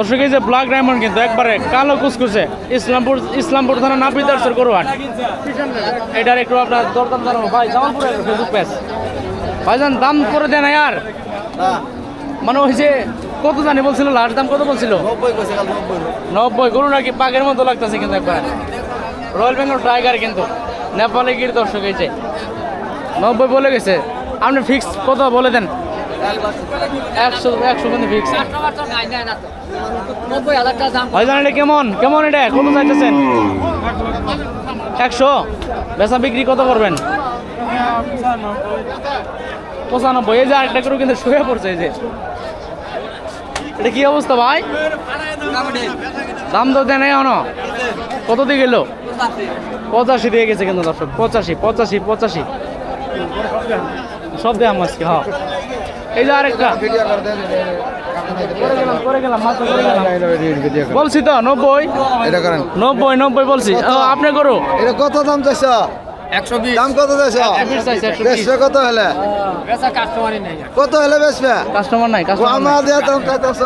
দর্শক এই যে ব্ল্যাক ডায়মন্ড কিন্তু একবারে কালো কুসকুসে ইসলামপুর ইসলামপুর থানা নাপিদারসের করোয়ান। এটার একটু আপনার দরদাম জানাব। ভাই জামালপুরে ফেসবুক পেজ ভাইজান দাম করে দেন আর। মানে ওই যে কত জানি বলছিল লাস্ট দাম কত বলছিল? নব্বই গরু নাকি পাগের মতো লাগতেছে কিন্তু একবার। রয়্যাল বেঙ্গল টাইগার কিন্তু নেপালে গির দর্শক এই যে। নব্বই বলে গেছে। আপনি ফিক্স কত বলে দেন। একশো একশো কিন্তু ফিক্স ভাইজান এটা কেমন? কেমন এটা? কত চাইতেছেন? একশো? বেচা বিক্রি কত করবেন? পঁচানব্বই। এই যে আরেকটা করে কিন্তু শুয়ে পড়ছে, এই যে। এটা কি অবস্থা ভাই? দাম তো দেন এখনও। কত দিয়ে গেল? পঁচাশি দিয়ে গেছে কিন্তু দর্শক, পঁচাশি পঁচাশি পঁচাশি। সব দেয় আজকে হ্যাঁ। এই যে আরেকটা। বলছি তো নব্বই? এটা করেন। নব্বই নব্বই বলছি। ও, আপনি করো এটা কত দাম চাইছ? একশো বিশ। দাম কত। বেচবে কত হলে? কত হলে বেচবে? কাস্টমার নাই আমার দেওয়া দাম চাইতেছ।